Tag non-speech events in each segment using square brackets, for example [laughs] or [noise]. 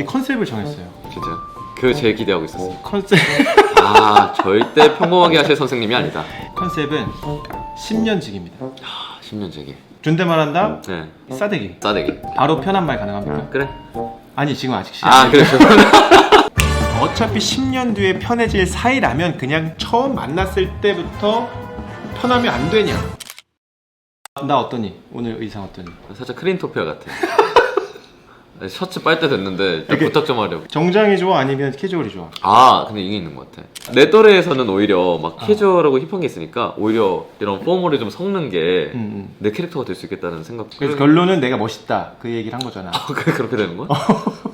이 컨셉을 정했어요. 진짜. 그 제일 기대하고 있었어. 컨셉 [laughs] 아 절대 평범하게 하실 선생님이 아니다. 컨셉은 10년직입니다. 아 10년 제기. 존댓말 한다 네. 싸대기. 싸대기. 바로 편한 말 가능합니까? 그래. 아니 지금 아직 시작. 아 그래. [laughs] 어차피 10년 뒤에 편해질 사이라면 그냥 처음 만났을 때부터 편하면 안 되냐? 나 어떠니? 오늘 의상 어떠니? 살짝 크린토피아 같아. 아니, 셔츠 빨 때 됐는데 일단 이게- 부탁 좀 하려고. 정장이 좋아 아니면 캐주얼이 좋아? 아 근데 이게 있는 것 같아. 내 또래에서는 오히려 막 아. 캐주얼하고 힙한 게 있으니까 오히려 이런 포멀이 좀 섞는 게 내 음, 음. 캐릭터가 될 수 있겠다는 생각. 그래서 결론은 내가 멋있다 그 얘기를 한 거잖아. 아, 그래 그렇게 되는 거야?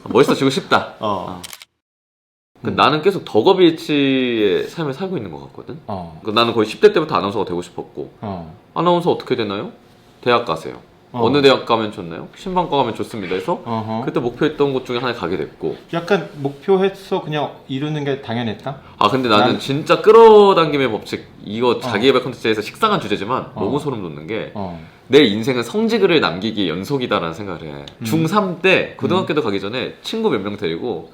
멋있어지고 싶다. [laughs] 어. 그 음. 나는 계속 덕업일치의 삶을 살고 있는 것 같거든. 어. 그 나는 거의 10대 때부터 아나운서가 되고 싶었고 어. 아나운서 어떻게 되나요? 대학 가세요. 어. 어. 느 대학 가면 좋나요? 신방과 가면 좋습니다. 해서 어허. 그때 목표했던 곳 중에 하나에 가게 됐고 약간 목표해서 그냥 이루는 게 당연했다. 아 근데 나는 난- 진짜 끌어당김의 법칙 이거 자기개발 콘텐츠에서 식상한 주제지만 어. 너무 소름 돋는 게내 어. 인생은 성지글을 남기기의 연속이다라는 생각을 해 음. 중3 때 고등학교도 가기 전에 친구 몇 명 데리고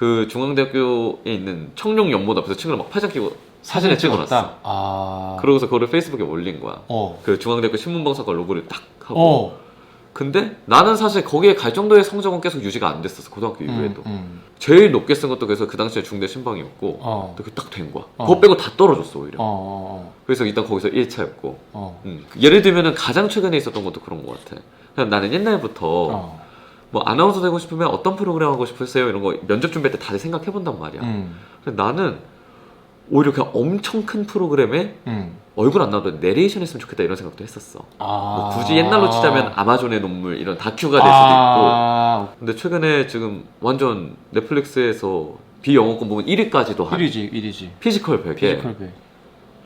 그 중앙대학교에 있는 청룡 연못 앞에서 친구를 막 팔짱 끼고 사진을 찍어놨어 아. 그러고서 그거를 페이스북에 올린 거야 어. 그 중앙대학교 신문방 사과 로고를 딱 하고 어. 근데 나는 사실 거기에 갈 정도의 성적은 계속 유지가 안 됐었어 고등학교 이후에도 음, 음. 제일 높게 쓴 것도 그래서 그 당시에 중대 신방이었고 어. 그게 딱된 거야 어. 그거 빼고 다 떨어졌어 오히려 어. 어. 그래서 일단 거기서 1차였고 어. 음. 예를 들면은 가장 최근에 있었던 것도 그런 것 같아 그냥 나는 옛날부터 어. 뭐 아나운서 되고 싶으면 어떤 프로그램 하고 싶으세요 이런 거 면접 준비할 때 다들 생각해 본단 말이야 음. 근데 나는 오히려 그냥 엄청 큰 프로그램에 음. 얼굴 안 나와도 내레이션 했으면 좋겠다 이런 생각도 했었어 아. 뭐 굳이 옛날로 치자면 아마존의 논물 이런 다큐가 될 수도 아. 있고 근데 최근에 지금 완전 넷플릭스에서 비영어권 부분 1위까지도 한 1위지, 1위지. 피지컬 벽에 피지컬백.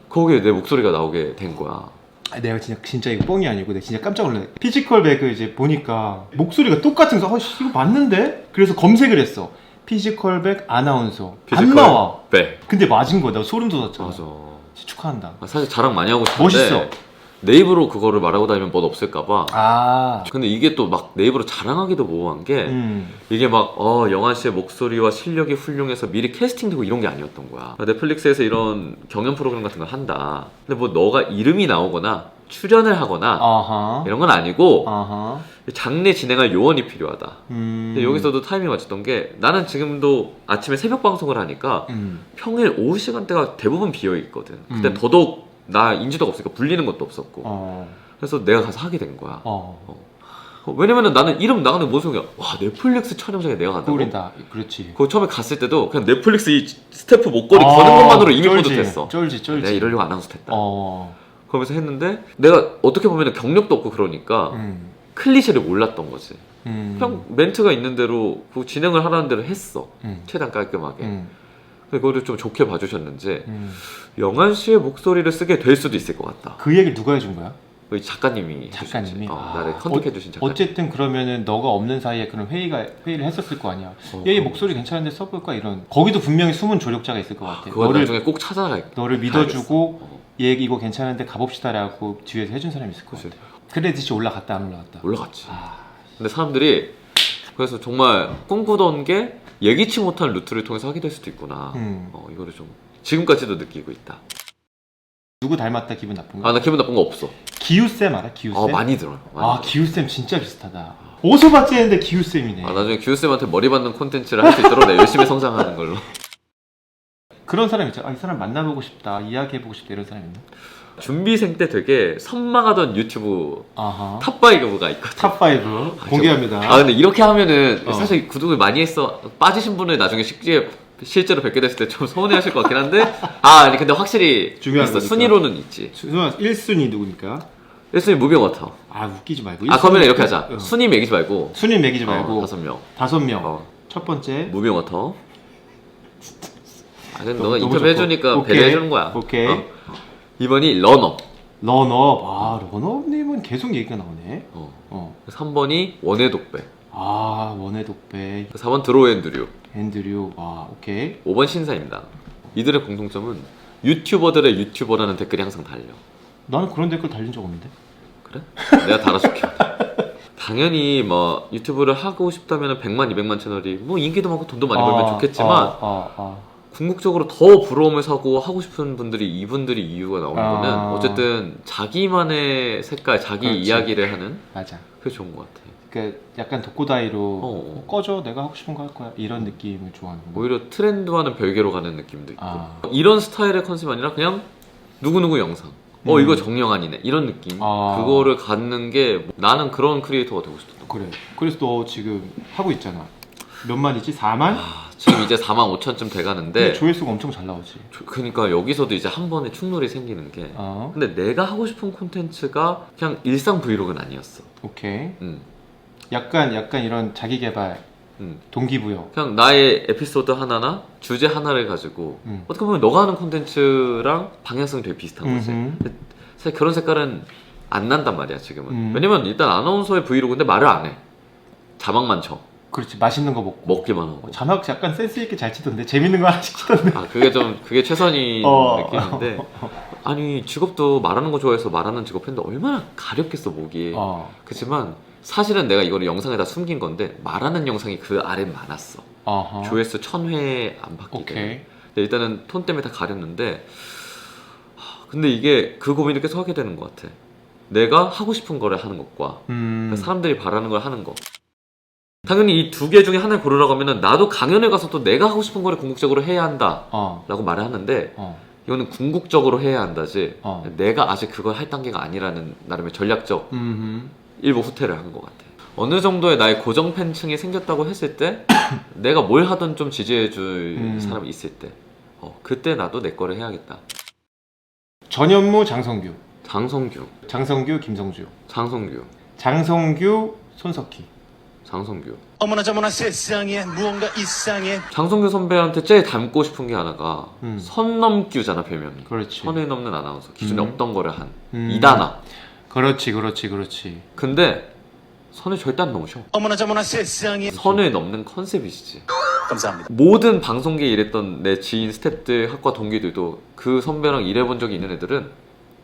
거기에 내 목소리가 나오게 된 거야 아, 내가 진짜 진짜 이거 뻥이 아니고 내가 진짜 깜짝 놀랐. 피지컬 백을 이제 보니까 목소리가 똑같은 거, 어, 씨, 이거 맞는데? 그래서 검색을 했어. 피지컬 백 아나운서 안 피지컬 나와. 백 근데 맞은 거야. 나 소름 돋았잖아. 맞아 진짜 축하한다. 아, 사실 자랑 많이 하고 싶은데 멋있어. 내 입으로 그거를 말하고 다니면 멋 없을까봐 아. 근데 이게 또막내 입으로 자랑하기도 모호한 게 음. 이게 막 어, 영환 씨의 목소리와 실력이 훌륭해서 미리 캐스팅되고 이런 게 아니었던 거야 넷플릭스에서 이런 경연 프로그램 같은 걸 한다 근데 뭐 너가 이름이 나오거나 출연을 하거나 아하. 이런 건 아니고 아하. 장례 진행할 요원이 필요하다 음. 근데 여기서도 타이밍 맞췄던 게 나는 지금도 아침에 새벽 방송을 하니까 음. 평일 오후 시간대가 대부분 비어 있거든. 그때 음. 더더욱 나 인지도가 없으니까 불리는 것도 없었고. 어. 그래서 내가 가서 하게 된 거야. 어. 어, 왜냐면은 나는 이름 나가는 뭔 소리야? 와 넷플릭스 촬영장에 내가 간다고. 꿀이다. 그렇지. 그 처음에 갔을 때도 그냥 넷플릭스 이 스태프 목걸이 아, 거는 것만으로 이미 쩔지. 뿌듯했어. 쩔지, 쩔지. 내가 이러려고 아나운서 됐다. 어. 그러면서 했는데 내가 어떻게 보면 경력도 없고 그러니까 음. 클리셰를 몰랐던 거지. 음. 그냥 멘트가 있는 대로 그 진행을 하라는 대로 했어. 음. 최대한 깔끔하게. 그거를 좀 좋게 봐주셨는지 음. 영환 씨의 목소리를 쓰게 될 수도 있을 것 같다. 그 얘기를 누가 해준 거야? 그 작가님이 작가님이 어, 아. 나를 컨택해 주신 작가 님. 어쨌든 그러면은 너가 없는 사이에 그런 회의가 회의를 했었을 거 아니야. 어, 얘 어. 목소리 괜찮은데 써볼까 이런. 거기도 분명히 숨은 조력자가 있을 것 같아. 그거 너를 나중에 꼭 찾아갈게. 너를 믿어주고 어, 얘 이거 괜찮은데 가봅시다라고 뒤에서 해준 사람이 있을 것. 같아. 크레딧이 올라갔다 안 올라갔다. 올라갔지. 아, 근데 사람들이 그래서 정말 꿈꾸던 게 예기치 못한 루트를 통해서 하게 될 수도 있구나. 음. 어, 이거를 좀 지금까지도 느끼고 있다. 누구 닮았다 기분 나쁜가? 아나 기분 나쁜 거 없어. 기우쌤 알아? 기우쌤? 어 많이 들어요. 많이 아 들어요. 기우쌤 진짜 비슷하다. 어디서 봤지 했는데 기우쌤이네. 아, 나중에 규쌤한테 머리 받는 콘텐츠를 할 수 있도록 내가 열심히 성장하는 걸로. 그런 사람 있잖아. 아, 이 사람 만나보고 싶다. 이야기해보고 싶다. 이런 사람 있나? [laughs] 준비생 때 되게 선망하던 유튜브 아하. 탑5가 있거든. 탑5 공개합니다. 아 근데 이렇게 하면은 어. 사실 구독을 많이 했어 빠지신 분을 나중에 실제 실제로 뵙게 됐을 때 좀 서운해하실 것 같긴 한데 아 아니 근데 확실히 중요한 있어 거니까. 순위로는 있지 수아 1순위 누구니까? 1순위 무병 같아 아 웃기지 말고. 아 그러면 이렇게 하자 어. 순위 매기지 말고 순위 매기지 어, 말고 다섯 명 다섯 명. 어, 첫 번째. 무병 같아 아 근데 너무- 너가 너무 인터뷰 좋고. 해주니까 오케이. 배려해주는 거야 오케이. 어. 2번이 런업 런업. 아 런업님은 계속 얘기가 나오네. 어. 어. 3번이 원의 독배 아 원의 독배. 4번 드로앤드류 앤드류. 아 오케이. 5번 신사입니다 이들의 공통점은 유튜버들의 유튜버라는 댓글이 항상 달려 나는 그런 댓글 달린 적 없는데. 그래? 내가 달아줄게. [laughs] 당연히 뭐 유튜브를 하고 싶다면 100만, 200만 채널이 뭐 인기도 많고 돈도 많이 벌면 아, 좋겠지만 아, 아, 아. 궁극적으로 더 부러움을 사고 하고 싶은 분들이 이분들이 이유가 나오는 아. 거는 어쨌든 자기만의 색깔, 자기 그렇지. 이야기를 하는 맞아. 그게 좋은 것 같아. 그 약간 독고다이로 어. 꺼져 내가 하고 싶은 거 할 거야 이런 느낌을 좋아하는 거. 오히려 트렌드와는 별개로 가는 느낌도 있고 아. 이런 스타일의 컨셉이 아니라 그냥 누구 누구 영상 어 음. 이거 정영환이네 이런 느낌 아. 그거를 갖는 게 나는 그런 크리에이터가 되고 싶었던 그래. 그래서 너 지금 하고 있잖아. 몇 만이지? 4만? 아, 지금 이제 4만 5천쯤 돼가는데 조회수가 엄청 잘 나오지. 조- 그러니까 여기서도 이제 한 번에 충돌이 생기는 게 어. 근데 내가 하고 싶은 콘텐츠가 그냥 일상 브이로그는 아니었어 오케이. 음, 약간 약간 이런 자기 개발, 음. 동기부여. 그냥 나의 에피소드 하나나 주제 하나를 가지고 음. 어떻게 보면 너가 하는 콘텐츠랑 방향성이 되게 비슷한 거지 음흠. 사실 그런 색깔은 안 난단 말이야 지금은 음. 왜냐면 일단 아나운서의 브이로그인데 말을 안해 자막만 쳐 그렇지. 맛있는 거 먹고. 먹기만 하고 자막 약간 센스 있게 잘 치던데 재밌는 거 하나씩 치던데. 아 그게 좀 그게 최선인 [laughs] 어. 느낌인데 아니 직업도 말하는 거 좋아해서 말하는 직업 했는데 얼마나 가렵겠어 목이 어. 그렇지만 사실은 내가 이거를 영상에다 숨긴 건데 말하는 영상이 그 아래 많았어 어허. 조회수 1000회 안팎이거든 오케이. 근데 일단은 톤 때문에 다 가렸는데 하, 근데 이게 그 고민을 계속 하게 되는 것 같아 내가 하고 싶은 거를 하는 것과 음. 사람들이 바라는 걸 하는 거 당연히 이 두 개 중에 하나를 고르라고 하면은 나도 강연에 가서 또 내가 하고 싶은 거를 궁극적으로 해야 한다 어. 라고 말을 하는데 어. 이거는 궁극적으로 해야 한다지 어. 내가 아직 그걸 할 단계가 아니라는 나름의 전략적 음. 일부 후퇴를 한 것 같아. 어느 정도의 나의 고정 팬층이 생겼다고 했을 때 [coughs] 내가 뭘 하든 좀 지지해줄 음. 사람이 있을 때 어, 그때 나도 내 거를 해야겠다. 전현무 장성규. 장성규, 장성규 김성주. 장성규, 장성규 손석희. 장성규. 어머나 저머나 세상에 무언가 이상해 장성규 선배한테 제일 닮고 싶은 게 하나가 음. 선 넘규잖아 별명이. 그렇지. 선을 넘는 아나운서 기존에 음. 없던 거를 한 음. 이다나. 그렇지, 그렇지, 그렇지. 근데 선을 절대 안 넘으셔. 어머나 저머나 세상에 선을 넘는 컨셉이시지. 감사합니다 모든 방송계에 일했던 내 지인 스태프들 학과 동기들도 그 선배랑 일해본 적이 있는 애들은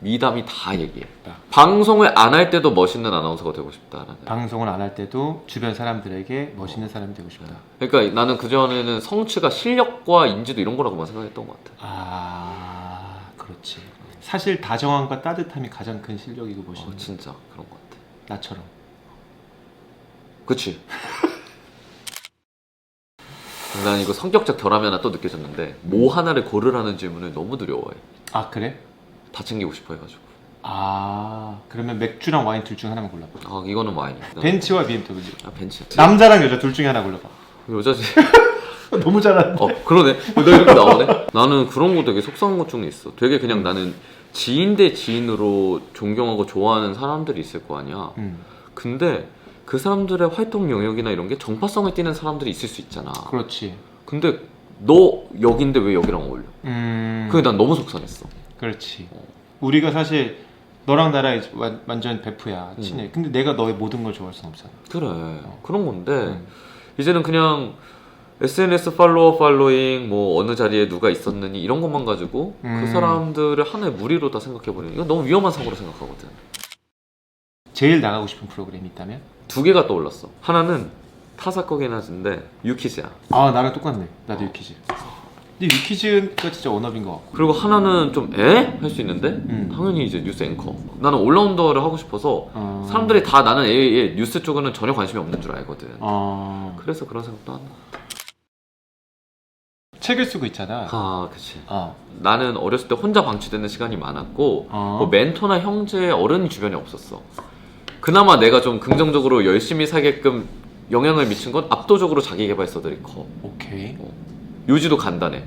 미담이 다 얘기해 방송을 안 할 때도 멋있는 아나운서가 되고 싶다라는 방송을 안 할 때도 주변 사람들에게 멋있는 사람이 되고 싶다. 그러니까 나는 그 전에는 성취가 실력과 인지도 이런 거라고만 생각했던 것 같아 아, 그렇지. 사실 다정함과 따뜻함이 가장 큰 실력이고 어, 멋있는. 진짜 그런 것 같아 나처럼. 그치 [laughs] 난 이거 성격적 결함이 하나 또 느껴졌는데 뭐 하나를 고르라는 질문을 너무 두려워해 아, 그래? 다 챙기고 싶어 해가지고. 아, 그러면 맥주랑 와인 둘 중에 하나만 골라봐. 아 이거는 와인이야 벤츠와 BMW. 아 벤츠. 남자랑 여자 둘 중에 하나 골라봐. 여자지. [laughs] 너무 잘하는데. 어 그러네. 나 이렇게 나오네. 나는 그런 거 되게 속상한 것 중에 있어. 되게 그냥 나는 지인 대 지인으로 존경하고 좋아하는 사람들이 있을 거 아니야. 음, 근데 그 사람들의 활동 영역이나 이런 게 정파성을 띠는 사람들이 있을 수 있잖아. 그렇지. 근데 너 여긴데 왜 여기랑 어울려? 음, 그게 난 너무 속상했어 그렇지. 우리가 사실 너랑 나랑 완- 완전 베프야, 음. 친해. 근데 내가 너의 모든 걸 좋아할 순 없잖아. 그래 그런 건데 음. 이제는 그냥 SNS 팔로워 팔로잉 뭐 어느 자리에 누가 있었느니 이런 것만 가지고 음. 그 사람들을 하나의 무리로 다 생각해 버리는 이건 너무 위험한 사고로 생각하거든 제일 나가고 싶은 프로그램이 있다면? 두 개가 떠올랐어. 하나는 타사 거긴 하진데 유키즈야. 아, 나랑 똑같네. 나도 어. 유키즈. 근데 유키즈가 진짜 원업인 것 같고. 그리고 하나는 좀 에? 할 수 있는데 음. 당연히 이제 뉴스 앵커. 나는 올라운더를 하고 싶어서 어. 사람들이 다 나는 애, 애 뉴스 쪽에는 전혀 관심이 없는 줄 알거든. 어. 그래서 그런 생각도 한다. 책을 쓰고 있잖아. 아, 그치. 어. 나는 어렸을 때 혼자 방치되는 시간이 많았고 어. 뭐 멘토나 형제 어른이 주변에 없었어. 그나마 내가 좀 긍정적으로 열심히 살게끔 영향을 미친 건 압도적으로 자기 개발서들이 커. 오케이. 유지도 간단해.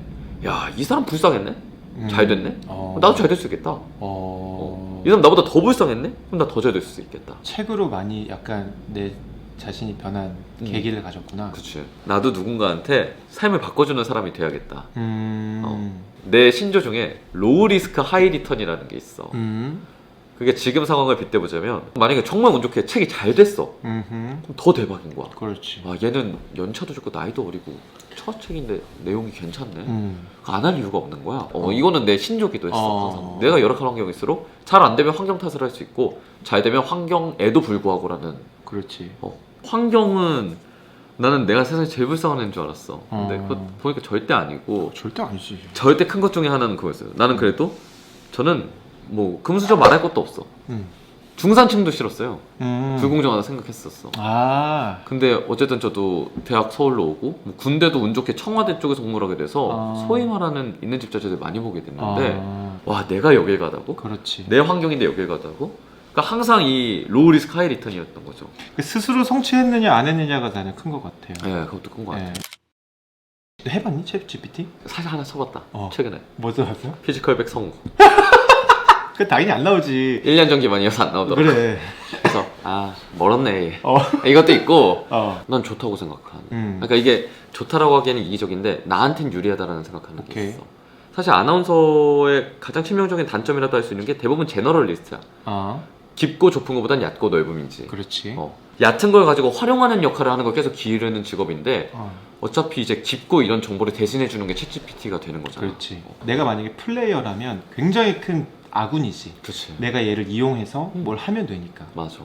야, 이 사람 불쌍했네? 음. 잘 됐네? 어. 나도 잘 될 수 있겠다. 어. 이 사람 나보다 더 불쌍했네? 그럼 나 더 잘 될 수 있겠다. 책으로 많이 약간 내 자신이 변한 음. 계기를 가졌구나. 그치. 나도 누군가한테 삶을 바꿔주는 사람이 돼야겠다. 음. 어. 내 신조 중에 로우 리스크 하이 리턴이라는 게 있어. 음. 그게 지금 상황을 빗대보자면 만약에 정말 운 좋게 책이 잘 됐어. 음. 그럼 더 대박인 거야. 그렇지. 아, 얘는 연차도 좋고 나이도 어리고 첫 책인데 내용이 괜찮네. 음. 안 할 이유가 없는 거야. 어, 이거는 내 신조기도 했어. 어. 항상. 내가 열악한 환경일수록 잘 안 되면 환경 탓을 할 수 있고 잘 되면 환경에도 불구하고라는 그렇지. 어, 환경은 나는 내가 세상에 제일 불쌍한 애인 줄 알았어. 근데 어. 그거 보니까 절대 아니고 절대 아니지. 절대 큰 것 중에 하나는 그거였어요. 나는 그래도 저는 뭐 금수저 말할 것도 없어. 음. 중산층도 싫었어요. 음. 불공정하다 생각했었어. 아. 근데 어쨌든 저도 대학 서울로 오고 뭐 군대도 운 좋게 청와대 쪽에서 복무를 하게 돼서 아. 소위 말하는 있는 집 자체들 많이 보게 됐는데 아. 와 내가 여길 가다고? 그렇지. 내 환경인데 여길 가다고? 그러니까 항상 이 로우 리스크 하이 리턴이었던 거죠. 그 스스로 성취했느냐 안 했느냐가 나는 큰것 같아요. 네, 그것도 큰거 같아요. 예. 해봤니 챗 GPT? 사실 하나 써봤다. 어. 최근에 뭐 써봤어? 피지컬 백 성공. [laughs] 그 당연히 안 나오지. 1년 전 기반이어서 안 나오더라고. 그래. 그래서 아 멀었네. 얘. 어. 이것도 있고 어. 난 좋다고 생각하는. 음. 그러니까 이게 좋다라고 하기에는 이기적인데 나한텐 유리하다라는 생각하는 게 오케이. 있어. 사실 아나운서의 가장 치명적인 단점이라도 할 수 있는 게 대부분 제너럴리스트야. 아. 깊고 좁은 것보단 얕고 넓음이지. 그렇지. 어. 얕은 걸 가지고 활용하는 역할을 하는 걸 계속 기르는 직업인데 어. 어차피 이제 깊고 이런 정보를 대신해 주는 게 챗GPT가 되는 거잖아. 그렇지. 어. 내가 만약에 플레이어라면 굉장히 큰 아군이지. 그렇지. 내가 얘를 이용해서 음. 뭘 하면 되니까. 맞아.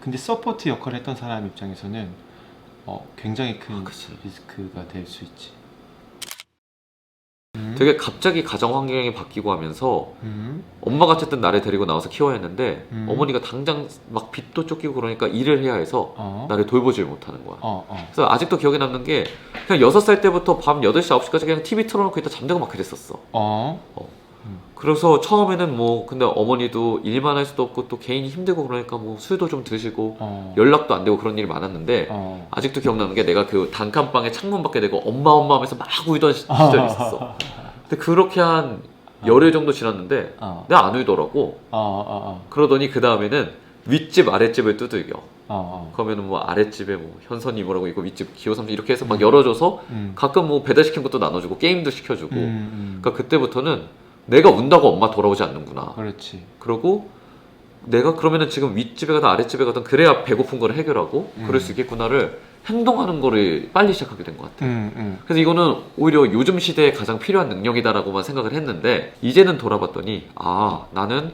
근데 서포트 역할을 했던 사람 입장에서는 어, 굉장히 큰 아, 그치. 리스크가 될 수 있지. 음. 되게 갑자기 가정 환경이 바뀌고 하면서 음. 엄마가 어쨌든 나를 데리고 나와서 키워야 했는데 음. 어머니가 당장 막 빚도 쫓기고 그러니까 일을 해야 해서 어. 나를 돌보질 못하는 거야. 어, 어. 그래서 아직도 기억에 남는 게 그냥 6살 때부터 밤 8시, 9시까지 그냥 TV 틀어놓고 있다 잠들고 막 그랬었어. 어. 그래서 처음에는 뭐 근데 어머니도 일만 할 수도 없고 또 개인이 힘들고 그러니까 뭐 술도 좀 드시고 어. 연락도 안 되고 그런 일이 많았는데 어. 아직도 기억나는 게 내가 그 단칸방에 창문 밖에 대고 엄마 엄마 하면서 막 울던 시- 시절이 있었어. [laughs] 근데 그렇게 한 열흘 정도 지났는데 어. 내가 안 울더라고. 어, 어, 어. 그러더니 그 다음에는 윗집 아랫집을 두들겨. 어, 어. 그러면은 뭐 아랫집에 뭐 현선이 뭐라고 있고 윗집 기호삼촌 이렇게 해서 막 열어줘서 음. 가끔 뭐 배달시킨 것도 나눠주고 게임도 시켜주고 음, 음. 그러니까 그때부터는 내가 운다고 엄마 돌아오지 않는구나 그렇지. 그러고 내가 그러면은 지금 윗집에 가든 아랫집에 가든 그래야 배고픈 거를 해결하고 음. 그럴 수 있겠구나를 행동하는 거를 빨리 시작하게 된 것 같아 음, 음. 그래서 이거는 오히려 요즘 시대에 가장 필요한 능력이다라고만 생각을 했는데 이제는 돌아봤더니 아 나는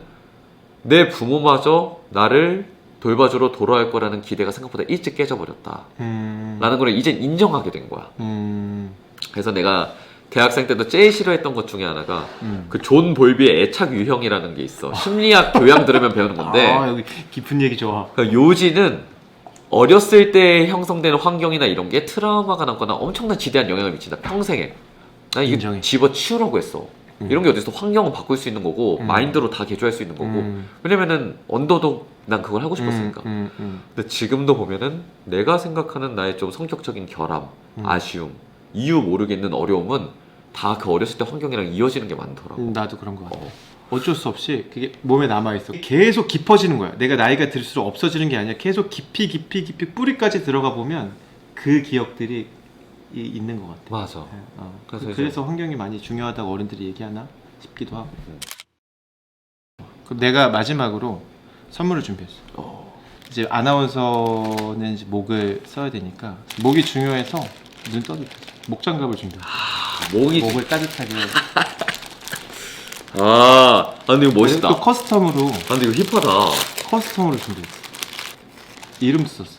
내 부모마저 나를 돌봐주러 돌아올 거라는 기대가 생각보다 일찍 깨져버렸다 음. 라는 걸 이제 인정하게 된 거야 음. 그래서 내가 대학생 때도 제일 싫어했던 것 중에 하나가 음. 그존 볼비의 애착 유형이라는 게 있어. 심리학 교양 들으면 배우는 건데 아, 여기 깊은 얘기 좋아. 그러니까 요지는 어렸을 때 형성되는 환경이나 이런 게 트라우마가 남거나 엄청난 지대한 영향을 미친다. 평생에. 난 이거 인정해. 집어치우라고 했어. 음. 이런 게 어디서 환경을 바꿀 수 있는 거고 음. 마인드로 다 개조할 수 있는 거고 음. 왜냐면은 언더독 난 그걸 하고 싶었으니까. 음, 음, 근데 지금도 보면은 내가 생각하는 나의 좀 성격적인 결함, 음. 아쉬움, 이유 모르겠는 어려움은 다 그 어렸을 때 환경이랑 이어지는 게 많더라고. 음. 나도 그런 거 같아. 어. 어쩔 수 없이 그게 몸에 남아 있어. 계속 깊어지는 거야. 내가 나이가 들수록 없어지는 게 아니라 계속 깊이 깊이 깊이 뿌리까지 들어가 보면 그 기억들이 이- 있는 것 같아. 맞아. 예, 어. 그래서 그- 그래서 환경이 많이 중요하다고 어른들이 얘기하나 싶기도 하고. 음. 그럼 내가 마지막으로 선물을 준비했어. 어. 이제 아나운서는 이제 목을 써야 되니까 목이 중요해서 눈 떠도 돼. 목장갑을 준비했어. 목이 목을 따뜻하게. [laughs] 아, 아 근데 이거 멋있다. 또 커스텀으로 아 근데 이거 힙하다. 커스텀으로 준비했어. 이름도 썼어.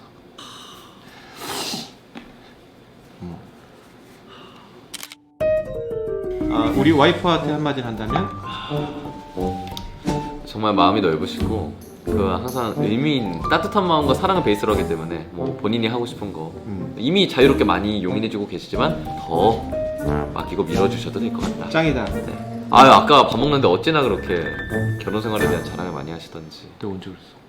아, 우리 와이프한테 한마디 한다면 정말 마음이 넓으시고 그 항상 의미인 따뜻한 마음과 사랑을 베이스로 하기 때문에 뭐 본인이 하고 싶은 거 음, 이미 자유롭게 많이 용인해주고 계시지만 더 맡기고 밀어주셔도 될 것 같다. 짱이다. 아 아까 밥 먹는데 어찌나 그렇게 결혼 생활에 대한 자랑을 많이 하시던지. 너 언제 그랬어?